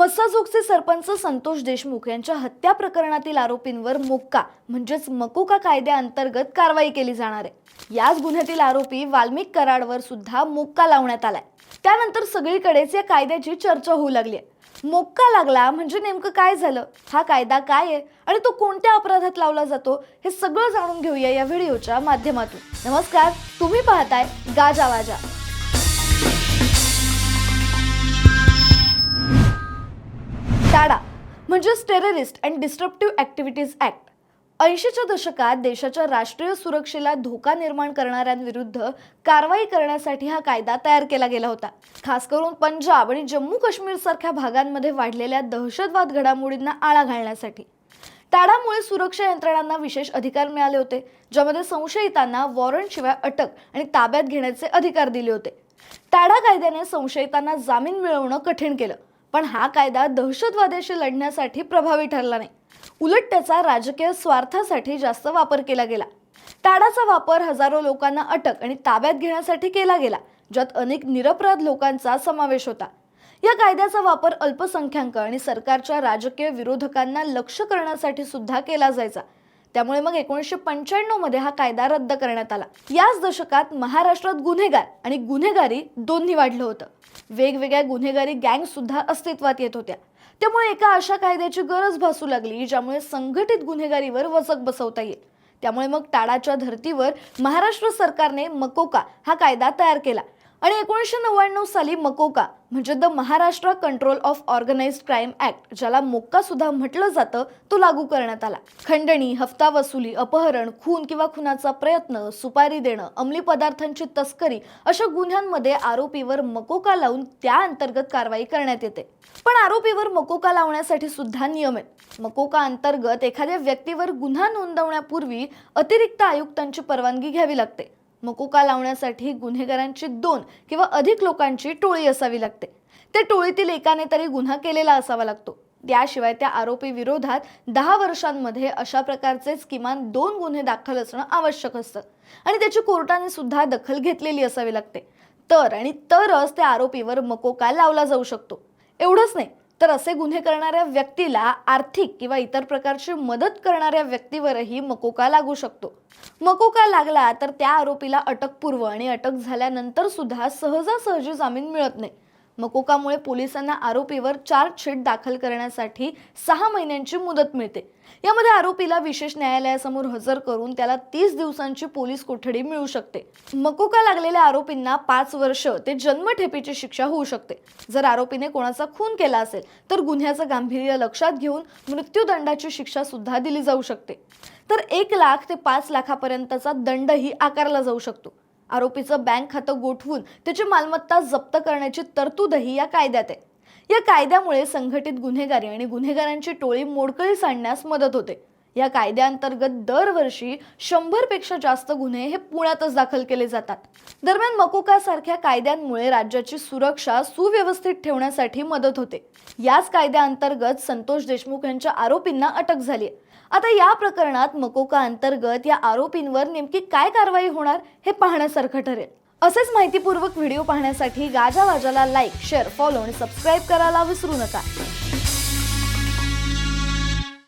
मस्साजोगचे सरपंच संतोष देशमुख यांच्या हत्या प्रकरणातील आरोपींवर मोक्का म्हणजेच मकोका कायद्याअंतर्गत कारवाई केली जाणार आहे. याच गुन्ह्यातील आरोपी वाल्मिक कराडवर सुद्धा मोक्का लावण्यात आलाय. त्यानंतर सगळीकडेच या कायद्याची चर्चा होऊ लागली आहे. मोक्का लागला म्हणजे नेमकं काय झालं? हा कायदा काय आहे? आणि तो कोणत्या अपराधात लावला जातो? हे सगळं जाणून घेऊया या व्हिडिओच्या माध्यमातून. नमस्कार तुम्ही पाहताय गाजा म्हणजेच terrorist and disruptive activities act ऐंशीच्या दशकात देशाच्या राष्ट्रीय सुरक्षेला धोका निर्माण करणाऱ्यांविरुद्ध कारवाई करण्यासाठी हा कायदा तयार केला गेला होता. खास करून पंजाब आणि जम्मू काश्मीर सारख्या भागांमध्ये वाढलेल्या दहशतवाद घडामोडींना आळा घालण्यासाठी. टाडामुळे सुरक्षा यंत्रणांना विशेष अधिकार मिळाले होते ज्यामध्ये संशयितांना वॉरंटशिवाय अटक आणि ताब्यात घेण्याचे अधिकार दिले होते. टाडा कायद्याने संशयितांना जामीन मिळवणं कठीण केलं. पण हा कायदा दहशतवाद्याशी लढण्यासाठी प्रभावी ठरला नाही. उलट त्याचा राजकीय स्वार्थासाठी जास्त वापर केला गेला. टाडाचा वापर हजारो लोकांना अटक आणि ताब्यात घेण्यासाठी केला गेला ज्यात अनेक निरपराध लोकांचा समावेश होता. या कायद्याचा वापर अल्पसंख्याक आणि सरकारच्या राजकीय विरोधकांना लक्ष करण्यासाठी सुद्धा केला जायचा. त्यामुळे मग एकोणीसशे पंच्याण्णवमध्ये हा कायदा रद्द करण्यात आला. याच दशकात महाराष्ट्रात गुन्हेगार आणि गुन्हेगारी दोन्ही वाढलं होतं. वेगवेगळ्या गुन्हेगारी गँगसुद्धा अस्तित्वात येत होत्या. त्यामुळे एका अशा कायद्याची गरज भासू लागली ज्यामुळे संघटित गुन्हेगारीवर वचक बसवता येईल. त्यामुळे मग टाळाच्या धर्तीवर महाराष्ट्र सरकारने मकोका हा कायदा तयार केला. आणि एकोणीसशे नव्याण्णव साली मकोका म्हणजे the Maharashtra control of organise crime act ज्याला मोक्का सुद्धा म्हटलं जातं तो लागू करण्यात आला. खंडणी हफ्ता वसुली अपहरण खून किंवा खुनाचा प्रयत्न सुपारी देणं अंमली पदार्थांची तस्करी अशा गुन्ह्यांमध्ये आरोपीवर मकोका लावून त्या अंतर्गत कारवाई करण्यात येते. पण आरोपीवर मकोका लावण्यासाठी सुद्धा नियम आहेत. मकोका अंतर्गत एखाद्या व्यक्तीवर गुन्हा नोंदवण्यापूर्वी अतिरिक्त आयुक्तांची परवानगी घ्यावी लागते. मकोका लावण्यासाठी गुन्हेगारांची दोन किंवा अधिक लोकांची टोळी असावी लागते. त्या टोळीतील एकाने तरी गुन्हा केलेला असावा लागतो. त्याशिवाय त्या आरोपी विरोधात दहा वर्षांमध्ये अशा प्रकारचेच किमान दोन गुन्हे दाखल असणं आवश्यक असतं आणि त्याची कोर्टाने सुद्धा दखल घेतलेली असावी लागते. तर आणि तरच त्या आरोपीवर मकोका लावला जाऊ शकतो. एवढंच नाही तर असे गुन्हे करणाऱ्या व्यक्तीला आर्थिक किंवा इतर प्रकारची मदत करणाऱ्या व्यक्तीवरही मकोका लागू शकतो. मकोका लागला तर त्या आरोपीला अटकपूर्व आणि अटक झाल्यानंतर सुद्धा सहजासहजी जामीन मिळत नाही. मकोकामुळे पोलिसांना आरोपीवर चार्जशीट दाखल करण्यासाठी सहा महिन्यांची मुदत मिळते. यामध्ये आरोपीला विशेष न्यायालयासमोर हजर करून त्याला तीस दिवसांची पोलीस कोठडी मिळू शकते. मकोका लागलेल्या आरोपींना पाच वर्ष ते जन्मठेपेची शिक्षा होऊ शकते. जर आरोपीने कोणाचा खून केला असेल तर गुन्ह्याचं गांभीर्य लक्षात घेऊन मृत्यूदंडाची शिक्षा सुद्धा दिली जाऊ शकते. तर एक लाख ते पाच लाखापर्यंतचा दंडही आकारला जाऊ शकतो. आरोपीचं बँक खातं गोठवून त्याची मालमत्ता जप्त करण्याची तरतूदही या कायद्यात आहे. या कायद्यामुळे संघटित गुन्हेगारी आणि गुन्हेगारांची टोळी मोडकळीस आणण्यास मदत होते. या कायद्याअंतर्गत दरवर्षी शंभरपेक्षा जास्त गुन्हे हे पुण्यातच दाखल केले जातात. दरम्यान मकोकासारख्या कायद्यांमुळे राज्याची सुरक्षा सुव्यवस्थित ठेवण्यासाठी मदत होते. याच कायद्याअंतर्गत संतोष देशमुख यांच्या आरोपींना अटक झाली आहे. आता या प्रकरणात मकोका अंतर्गत या आरोपींवर नेमकी काय कारवाई होणार हे पाहण्यासारखं ठरेल. असेच माहितीपूर्वक व्हिडिओ पाहण्यासाठी गाजा वाजाला लाईक शेअर फॉलो आणि सबस्क्राईब करायला विसरू नका.